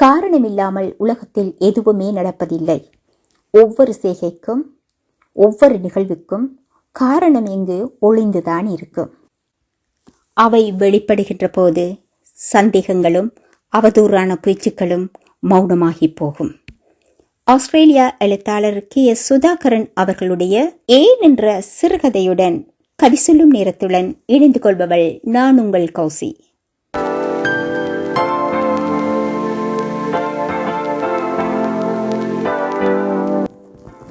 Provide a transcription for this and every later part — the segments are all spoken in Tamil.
காரணமில்லாமல் உலகத்தில் எதுவுமே நடப்பதில்லை. ஒவ்வொரு செய்கைக்கும் ஒவ்வொரு நிகழ்வுக்கும் காரணம் இங்கு ஒளிந்துதான் இருக்கும். அவை வெளிப்படுகின்ற போது சந்தேகங்களும் அவதூறான பேச்சுக்களும் மௌனமாகி போகும். ஆஸ்திரேலியா எழுத்தாளர் கே. எஸ். சுதாகரன் அவர்களுடைய ஏன் என்ற சிறுகதையுடன் கதை சொல்லும் நேரத்துடன் இணைந்து கொள்பவள் நான் உங்கள் கௌசி.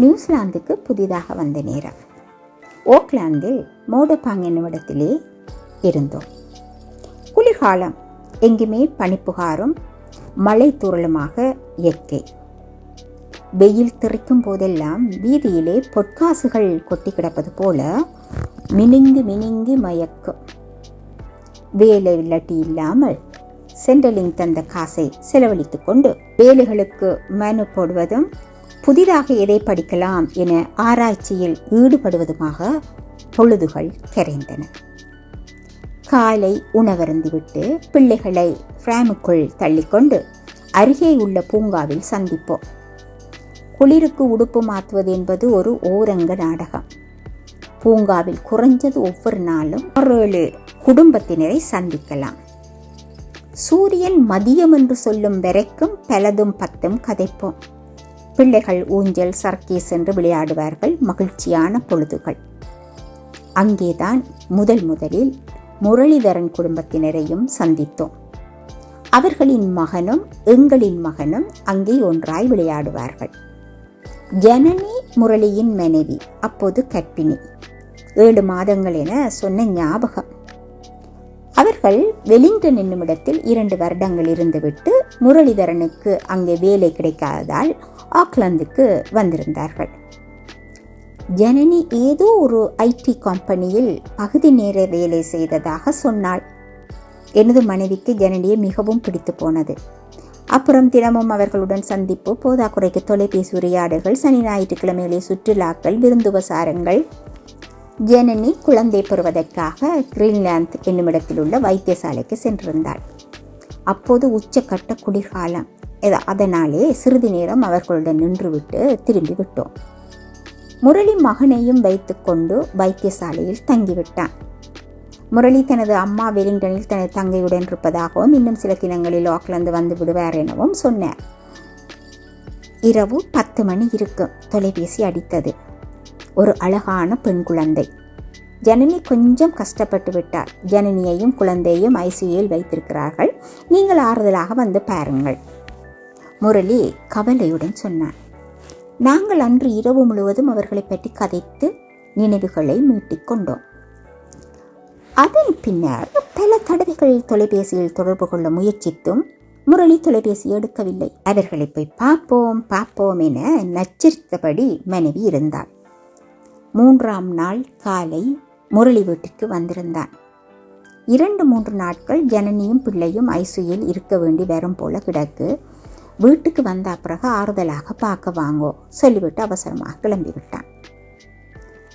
நியூசிலாந்துக்கு புதிதாக வந்த நேரம். ஓக்லாந்தில் மோடபாங் என்னும் இருந்தோம். குளிர்காலம் எங்குமே பனிப்புகாரும் மழை தூறலுமாக இயற்கை. வெயில் திரைக்கும் போதெல்லாம் வீதியிலே பொற்காசுகள் கொட்டி கிடப்பது போல மினுங்கு மினுங்கி மயக்கும். வேலை இல்லாட்டி இல்லாமல் சென்ட்ரலிங் தந்த காசை செலவழித்துக் கொண்டு வேலைகளுக்கு மனு போடுவதும் புதிதாக எதை படிக்கலாம் என ஆராய்ச்சியில் ஈடுபடுவதுமாக பொழுதுகள் கரைந்தன காலை உணவருந்திவிட்டு பிள்ளைகளை ஃப்ரேமுக்குள் தள்ளிக்கொண்டு அருகே உள்ள பூங்காவில் சந்திப்போம். குளிருக்கு உடுப்பு மாற்றுவது என்பது ஒரு ஓரங்க நாடகம். பூங்காவில் குறைஞ்சது ஒவ்வொரு நாளும் ஏழு குடும்பத்தினரை சந்திக்கலாம். சூரியன் மதியம் என்று சொல்லும் வரைக்கும் பலதும் பத்தும் கதைப்போம். பிள்ளைகள் ஊஞ்சல் சர்க்கீஸ் என்று விளையாடுவார்கள். மகிழ்ச்சியான பொழுதுகள். அங்கேதான் முதல் முதலில் முரளிதரன் குடும்பத்தினரையும் சந்தித்தோம். அவர்களின் மகனும் எங்களின் மகனும் அங்கே ஒன்றாய் விளையாடுவார்கள். ஜனனி முரளியின் மனைவி அப்போது கற்பிணி. ஏழு மாதங்கள் என சொன்ன ஞாபகம். அவர்கள் வெலிங்டன் என்னும் இடத்தில் இரண்டு வருடங்கள் இருந்துவிட்டு முரளிதரனுக்கு அங்கே வேலை கிடைக்காததால் ஆக்லாந்துக்கு வந்திருந்தார்கள். ஜனனி ஏதோ ஒரு ஐடி கம்பெனியில் பகுதி நேர வேலை செய்ததாக சொன்னாள். எனது மனைவிக்கு ஜனனியை மிகவும் பிடித்து போனது. அப்புறம் தினமும் அவர்களுடன் சந்திப்பு போதாக்குறைக்கு தொலைபேசி உரையாடல்கள் சனி ஞாயிற்றுக்கிழமையிலே சுற்றுலாக்கள் விருந்துபசாரங்கள் ஜனனி குழந்தை பெறுவதற்காக கிரீன்லாந்து என்னுமிடத்தில் உள்ள வைத்தியசாலைக்கு சென்றிருந்தாள். அப்போது உச்சக்கட்ட குளிர்காலம். அதனாலே சிறிது நேரம் அவர்களுடன் நின்றுவிட்டு திரும்பி விட்டோம் முரளி மகனையும் வைத்துக்கொண்டு வைத்தியசாலையில் தங்கிவிட்டான். முரளி தனது அம்மா வெலிங்டனில் தனது தங்கையுடன் இருப்பதாகவும் இன்னும் சில தினங்களில் ஆக்லாந்து வந்து விடுவார் எனவும் சொன்னார். இரவு பத்து மணி இருக்கும் தொலைபேசி அடித்தது. ஒரு அழகான பெண் குழந்தை. ஜனனி கொஞ்சம் கஷ்டப்பட்டு விட்டார். ஜனனியையும் குழந்தையையும் ஐசியூவில் வைத்திருக்கிறார்கள். நீங்கள் ஆறுதலாக வந்து பாருங்கள். முரளி கவலையுடன் சொன்னான். நாங்கள் அன்று இரவு முழுவதும் அவர்களை பற்றி கதைத்து நினைவுகளை மீட்டிக் கொண்டோம். அதன் பின்னர் பல தடவைகள் தொலைபேசியில் தொடர்பு கொள்ள முயற்சித்தும் முரளி தொலைபேசி எடுக்கவில்லை. அவர்களை போய் பார்ப்போம் பார்ப்போம் என நச்சரித்தபடி மனைவி இருந்தாள். மூன்றாம் நாள் காலை முரளி வீட்டுக்கு வந்திருந்தான். இரண்டு மூன்று நாட்கள் ஜனனியும் பிள்ளையும் ஐசியில் இருக்க வேண்டி வரும் போல கிடக்கு. வீட்டுக்கு வந்த பிறகு ஆறுதலாக பார்க்க வாங்கோ சொல்லிவிட்டு அவசரமாக கிளம்பிவிட்டான்.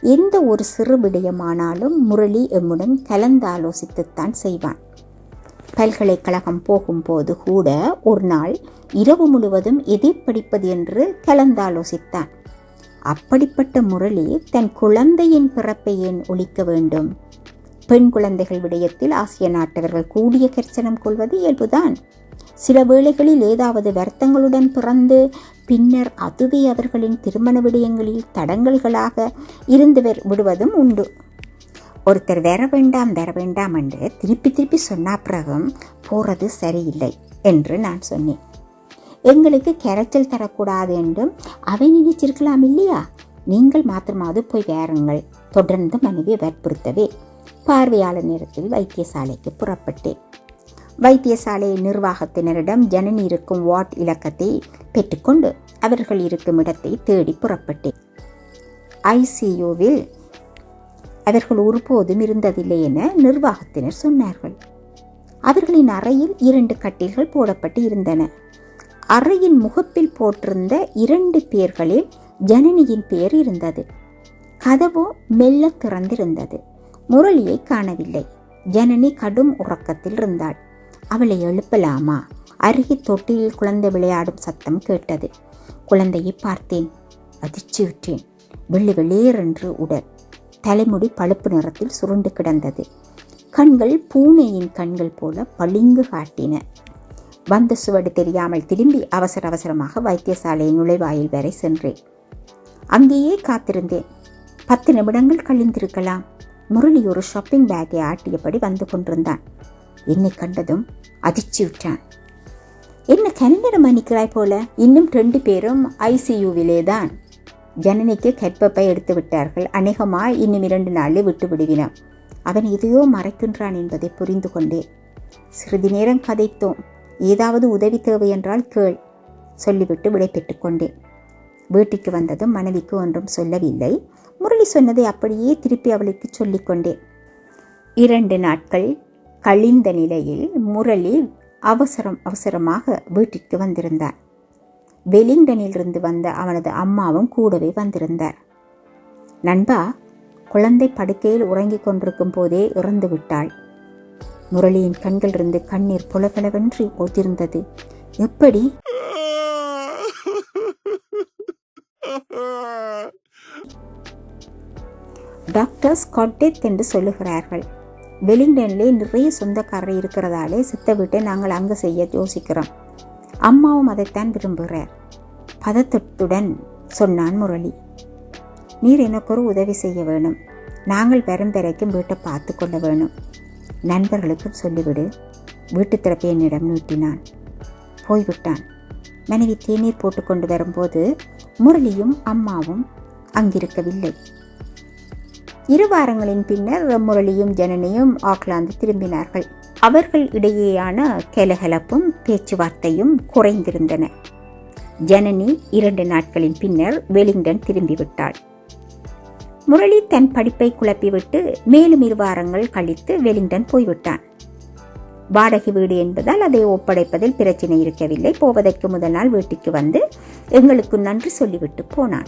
எந்த ஒரு சிறு விடயமானாலும் முரளி எம்முடன் கலந்தாலோசித்துத்தான் செய்வான். பல்கலைக்கழகம் போகும்போது கூட ஒரு நாள் இரவு முழுவதும் எதை படிப்பது என்று கலந்தாலோசித்தான். அப்படிப்பட்ட முரளி தன் குழந்தையின் பிறப்பை ஏன் ஒழிக்க வேண்டும்? பெண் குழந்தைகள் விடயத்தில் ஆசிய நாட்டவர்கள் கூடிய கர்சனம் கொள்வது இயல்புதான். சில வேளைகளில் ஏதாவது வருத்தங்களுடன் பிறந்து பின்னர் அதுவே அவர்களின் திருமண விடயங்களில் தடங்கல்களாக இருந்து விடுவதும் உண்டு. ஒருத்தர் வர வேண்டாம் வர வேண்டாம் என்று திருப்பி திருப்பி சொன்னா பிறகும் போகிறது சரியில்லை என்று நான் சொன்னேன். எங்களுக்கு கரைச்சல் தரக்கூடாது என்றும் அவை நினைச்சிருக்கலாம் இல்லையா? நீங்கள் மாத்திரமாவது போய் வேறுங்கள். தொடர்ந்து மனைவி வற்புறுத்தவே பார்வையாளர் நேரத்தில் வைத்தியசாலைக்கு புறப்பட்டேன். வைத்தியசாலை நிர்வாகத்தினரிடம் ஜனனி இருக்கும் வார்ட் இலக்கத்தை பெற்றுக்கொண்டு அவர்கள் இருக்கும் இடத்தை தேடி புறப்பட்டேன். ஐசியூவில் அவர்கள் ஒருபோதும் இருந்ததில்லை என நிர்வாகத்தினர் சொன்னார்கள். அவர்களின் அறையில் இரண்டு கட்டில்கள் போடப்பட்டு இருந்தன. அறையின் முகப்பில் போட்டிருந்த இரண்டு பேர்களில் ஜனனியின் பெயர் இருந்தது. கதவோ மெல்ல திறந்திருந்தது. முரளியை காணவில்லை. ஜனனி கடும் உறக்கத்தில் இருந்தாள். அவளை எழுப்பலாமா? அருகே தொட்டியில் குழந்தை விளையாடும் சத்தம் கேட்டது. குழந்தையை பார்த்தேன். அதிர்ச்சியுற்றேன் வெள்ளி வெளியேறென்று உடல். தலைமுடி பழுப்பு நிறத்தில் சுருண்டு கிடந்தது. கண்கள் பூனையின் கண்கள் போல பளிங்கு காட்டின. வந்த சுவடு தெரியாமல் திரும்பி அவசர அவசரமாக வைத்தியசாலையின் நுழைவாயில் வரை சென்றேன். அங்கேயே காத்திருந்தேன். பத்து நிமிடங்கள் கழிந்திருக்கலாம். முரளி ஒரு ஷாப்பிங் பேக்கை ஆட்டியபடி வந்து கொண்டிருந்தான். என்னை கண்டதும் அதிர்ச்சியுற்றான் என்ன கனிநடம் மன்னிக்கிறாய் போல? இன்னும் ரெண்டு பேரும் ஐசியூவிலே தான் ஜனனிக்கு கற்பப்பை எடுத்து விட்டார்கள். அநேகமாய் இன்னும் இரண்டு நாளில் விட்டு விடுவினான் அவன் எதையோ மறைக்கின்றான் என்பதை புரிந்து கொண்டேன். சிறிது நேரம் கதைத்தோம். ஏதாவது உதவி தேவை என்றால் கேள் சொல்லிவிட்டு விடைபெற்று கொண்டேன். வீட்டுக்கு வந்ததும் மனைவிக்கு ஒன்றும் சொல்லவில்லை. முரளி சொன்னதை அப்படியே திருப்பி அவளுக்கு சொல்லிக் கொண்டேன். இரண்டு நாட்கள் கழிந்த நிலையில் முரளி அவசரம் அவசரமாக வீட்டிற்கு வந்திருந்தார். வெலிங்டனிலிருந்து வந்த அவனது அம்மாவும் கூடவே வந்திருந்தார். நண்பா குழந்தை படுக்கையில் உறங்கிக் கொண்டிருக்கும் போதே இறந்து விட்டாள் முரளியின் கண்களிலிருந்து கண்ணீர் புலபலவென்று ஒதிர்ந்தது எப்படி? டாக்டர்ஸ் ஸ்காட்டெத் என்று சொல்லுகிறார்கள். வெலிங்டன்லே நிறைய சொந்தக்காரர் இருக்கிறதாலே சித்த வீட்டை நாங்கள் அங்கு செய்ய யோசிக்கிறோம். அம்மாவும் அதைத்தான் விரும்புகிறார். பதத்தத்துடன் சொன்னான் முரளி. நீர் எனக்கு ஒரு உதவி செய்ய வேணும். நாங்கள் பெரும்பெறைக்கும் வீட்டை பார்த்து கொள்ள வேணும். நண்பர்களுக்கும் சொல்லிவிடு. வீட்டு திறப்பை என்னிடம் நீட்டினான். போய்விட்டான். மனைவி தேநீர் போட்டுக்கொண்டு வரும்போது முரளியும் அம்மாவும் அங்கிருக்கவில்லை. இரு வாரங்களின் பின்னர் முரளியும் ஜனனியும் ஆக்லாந்து திரும்பினார்கள். அவர்கள் இடையேயான கலகலப்பும் பேச்சுவார்த்தையும் குறைந்திருந்தன. ஜனனி இரண்டு நாட்களின் பின்னர் வெலிங்டன் திரும்பிவிட்டாள். முரளி தன் படிப்பை குழப்பிவிட்டு மேலும் இரு வாரங்கள் கழித்து வெலிங்டன் போய்விட்டான். வாடகை வீடு என்பதால் அதை ஒப்படைப்பதில் பிரச்சனை இருக்கவில்லை. போவதற்கு முதல் நாள் வீட்டுக்கு வந்து எங்களுக்கு நன்றி சொல்லிவிட்டு போனான்.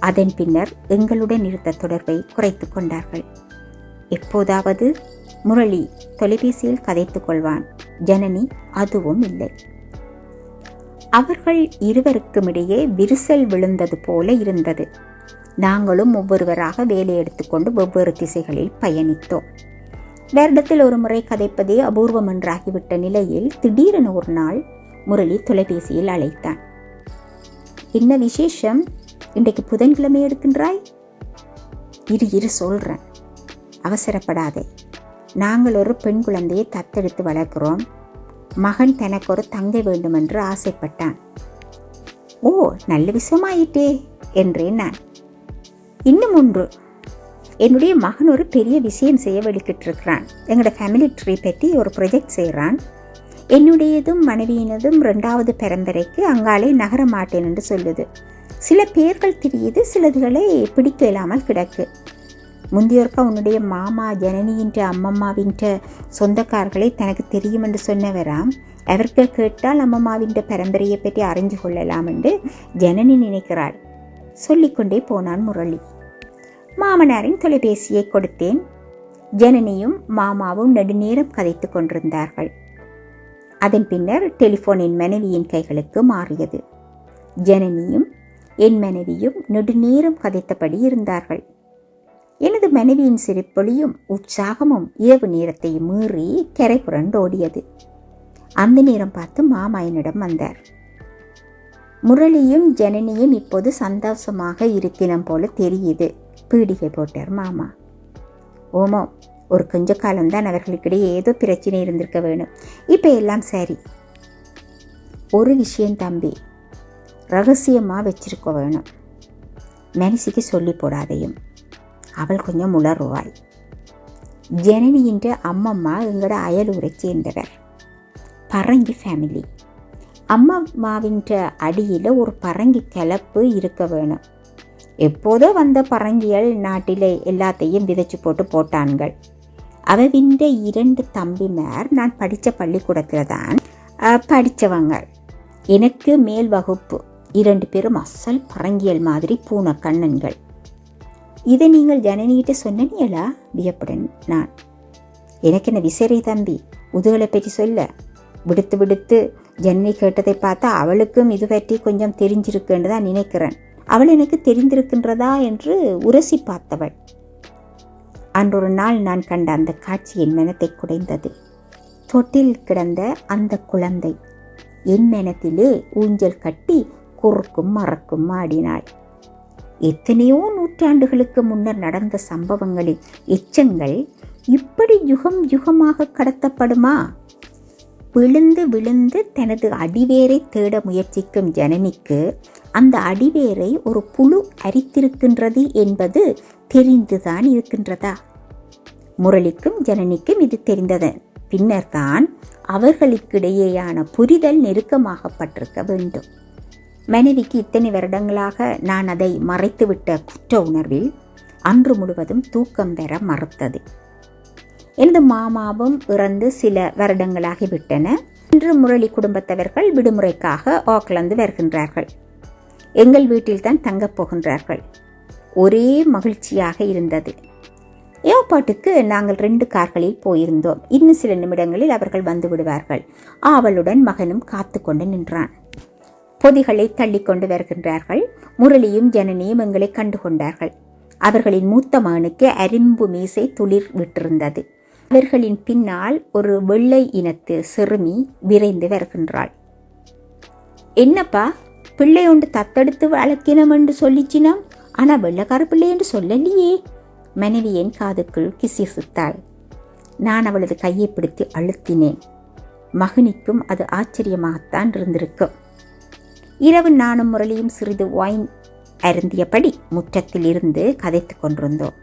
அதன் பின்னர் எங்களுடன் இருந்த தொடர்பை குறைத்து கொண்டார்கள். எப்போதாவது முரளி தொலைபேசியில் கதைத்துக் கொள்வான். ஜனனி அதுவும் இல்லை. அவர்கள் இருவருக்கும் இடையே விரிசல் விழுந்தது போல இருந்தது. நாங்களும் ஒவ்வொருவராக வேலை எடுத்துக்கொண்டு வெவ்வேறு திசைகளில் பயணித்தோம். வருடத்தில் ஒரு முறை கதைப்பதே அபூர்வம் என்றாகிவிட்ட நிலையில் திடீரென ஒரு நாள் முரளி தொலைபேசியில் அழைத்தான். என்ன விசேஷம்? இன்றைக்கு புதன்கிழமை எடுக்கின்றாய்? இரு இரு சொல்கிறேன் அவசரப்படாதே. நாங்கள் ஒரு பெண் குழந்தையை தத்தெடுத்து வளர்க்கிறோம். மகன் தனக்கு ஒரு தங்கை வேண்டுமென்று ஆசைப்பட்டான். ஓ நல்ல விஷயமாயிட்டே என்றேன் நான். இன்னும் ஒன்று. என்னுடைய மகன் ஒரு பெரிய விஷயம் செய்ய வெளிக்கிட்டு இருக்கிறான் எங்களோட ஃபேமிலி ட்ரீ பற்றி ஒரு ப்ரொஜெக்ட் செய்கிறான். என்னுடையதும் மனைவியினதும் ரெண்டாவது பரம்பரைக்கு அங்காலே நகர மாட்டேன் என்று சொல்லுது. சில பேர்கள் தெரியுது சிலதுகளை பிடிக்க இல்லாமல் கிடக்கு. முந்தியோர்க்கா உன்னுடைய மாமா ஜனனியின்ற அம்மம்மாவின்ற சொந்தக்காரர்களை தனக்கு தெரியும் என்று சொன்னவராம். அவர்கள் கேட்டால் அம்மம்மாவின்ற பரம்பரையை பற்றி அறிஞ்சு கொள்ளலாம் என்று ஜனனி நினைக்கிறாள். சொல்லிக்கொண்டே போனான் முரளி. மாமனாரின் தொலைபேசியை கொடுத்தேன். ஜனனியும் மாமாவும் நெடுநேரம் கதைத்து கொண்டிருந்தார்கள். அதன் பின்னர் டெலிஃபோன் என் மனைவியின் கைகளுக்கு மாறியது. ஜனனியும் என் மனைவியும் நெடுநேரம் கதைத்தபடி இருந்தார்கள். எனது மனைவியின் சிரிப்பொலியும் உற்சாகமும் இரவு நேரத்தை மீறி கரை புரண்டோடியது. அந்த நேரம் பார்த்து மாமா என்னிடம் வந்தார். முரளியும் ஜனனியும் இப்போது சந்தோஷமாக இருக்கிறோம் போல தெரியுது. பீடிகை போட்டார் மாமா. ஓமோ ஒரு கொஞ்ச காலம்தான் அவர்களுக்கிடையே ஏதோ பிரச்சனை இருந்திருக்க வேணும். இப்போ எல்லாம் சரி. ஒரு விஷயம் தம்பி ரகசியமாக வச்சிருக்க வேணும். மனசிக்கு சொல்லி போடாதையும். அவள் கொஞ்சம் உளறுவாய் ஜனனியின்ற அம்மம்மா எங்களோட அயலூரை சேர்ந்தவர். பரங்கி ஃபேமிலி அம்மம்மாவின்ற அடியில் ஒரு பரங்கி கிளப்பு இருக்க வேணும். எப்போதோ வந்த பரங்கிகள் நாட்டிலே எல்லாத்தையும் விதைச்சு போட்டு போட்டான்கள். அவவின்ற இரண்டு தம்பிமார் நான் படித்த பள்ளிக்கூடத்தில் தான் படித்தவங்க எனக்கு மேல் வகுப்பு. இரண்டு பேரும் அசல் பரங்கியல் மாதிரி பூனை கண்ணன்கள். இதை நீங்கள் ஜனனிகிட்ட சொன்னீங்களா? வியப்புடன் நான். எனக்கு என்ன விசரி தம்பி? உதுகளை பற்றி சொல்ல. விடுத்து விடுத்து ஜனனி கேட்டதை பார்த்தா அவளுக்கும் இது பற்றி கொஞ்சம் தெரிஞ்சிருக்குன்னு தான் நினைக்கிறேன். அவள் எனக்கு தெரிந்திருக்கின்றதா என்று உரசி பார்த்தவள். அன்றொரு நாள் நான் கண்ட அந்த காட்சி என் மனத்தை குடைந்தது. தொட்டில் கிடந்த அந்த குழந்தை என் மனத்திலே ஊஞ்சல் கட்டி குறுக்கும் மறக்கும் ஆடினாள். எத்தனையோ நூற்றாண்டுகளுக்கு முன்னர் நடந்த சம்பவங்களின் எச்சங்கள் இப்படி யுகம் யுகமாக கடத்தப்படுமா? விழுந்து விழுந்து தனது அடிவேரை தேட முயற்சிக்கும் ஜனனிக்கு அந்த அடிவேரை ஒரு புழு அரித்திருக்கின்றது என்பது தெரிந்துதான் இருக்கின்றதா? முரளிக்கும் ஜனனிக்கும் இது தெரிந்தது. பின்னர்தான் அவர்களுக்கிடையேயான புரிதல் நெருக்கமாகப்பட்டிருக்க வேண்டும். மனைவிக்கு இத்தனை வருடங்களாக நான் அதை மறைத்துவிட்ட குற்ற உணர்வில் அன்று முழுவதும் தூக்கம் பெற மறுத்தது. எனது மாமாவும் இறந்து சில வருடங்களாகிவிட்டன. இன்று முரளி குடும்பத்தவர்கள் விடுமுறைக்காக ஆக்லாந்து வருகின்றார்கள். எங்கள் வீட்டில்தான் தங்கப் போகின்றார்கள். ஒரே மகிழ்ச்சியாக இருந்தது. ஏற்பாட்டுக்கு நாங்கள் ரெண்டு கார்களில் போயிருந்தோம். இன்னும் சில நிமிடங்களில் அவர்கள் வந்து விடுவார்கள். ஆவலுடன் மகனும் காத்து கொண்டு நின்றான். பொதிகளை தள்ளிக்கொண்டு வருகின்றார்கள். முரளியும் ஜனனியும் எங்களை கண்டுகொண்டார்கள் அவர்களின் மூத்த மகனுக்கு அரிம்பு மீசை துளிர் விட்டிருந்தது. அவர்களின் பின்னால் ஒரு வெள்ளை இனத்து சிறுமி விரைந்து வருகின்றாள். என்னப்பா பிள்ளை ஒன்று தத்தெடுத்து வளர்க்கினம் என்று சொல்லிச்சினம்? ஆனால் வெள்ளக்கார பிள்ளை என்று சொல்லலையே மனைவி என் காதுக்குள் கிசிசித்தாள். நான் அவளது கையை பிடித்து அழுத்தினேன். மகனிக்கும் அது ஆச்சரியமாகத்தான் இருந்திருக்கும். இரவு நானும் முரளியும் சிறிது வைன் அருந்தியபடி முற்றத்தில் இருந்து கதைத்து கொண்டிருந்தோம்.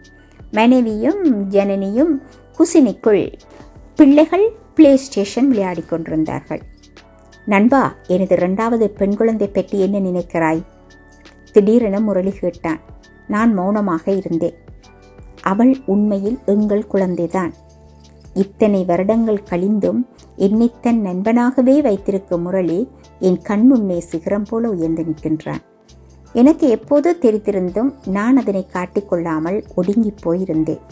மனைவியும் ஜனனியும் குசினிக்குள் பிள்ளைகள் பிளே ஸ்டேஷன் விளையாடி கொண்டிருந்தார்கள். நண்பா எனது இரண்டாவது பெண் குழந்தை பற்றி என்ன நினைக்கிறாய்? திடீரென முரளி கேட்டான். நான் மௌனமாக இருந்தேன். அவள் உண்மையில் எங்கள் குழந்தைதான். இத்தனை வருடங்கள் கழிந்தும் என்னை தன் நண்பனாகவே வைத்திருக்கும் முரளி என் கண் முன்னே சிகரம் போல உயர்ந்து நிற்கின்றான். எனக்கு எப்போது தெரிந்திருந்தும் நான் அதனை காட்டிக்கொள்ளாமல் ஒடுங்கி போயிருந்தேன்.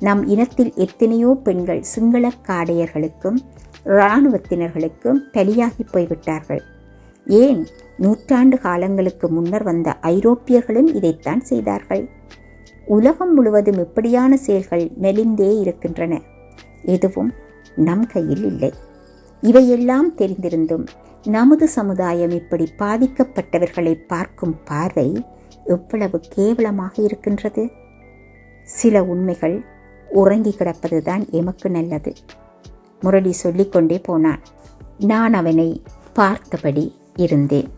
நம் இனத்தில் எத்தனையோ பெண்கள் சிங்கள காடையர்களுக்கும் இராணுவத்தினர்களுக்கும் பலியாகி போய்விட்டார்கள். ஏன் நூற்றாண்டு காலங்களுக்கு முன்னர் வந்த ஐரோப்பியர்களும் இதைத்தான் செய்தார்கள்? உலகம் முழுவதும் இப்படியான செயல்கள் மெலிந்தே இருக்கின்றன? எதுவும் நம் கையில் இல்லை. இவையெல்லாம் தெரிந்திருந்தும் நமது சமுதாயம் இப்படி பாதிக்கப்பட்டவர்களை பார்க்கும் பார்வை எவ்வளவு கேவலமாக இருக்கின்றது? சில உண்மைகள் உறங்கி கிடப்பதுதான் எமக்கு நல்லது. முரளி சொல்லிக்கொண்டே போனான். நான் அவனை பார்த்தபடி இருந்தேன்.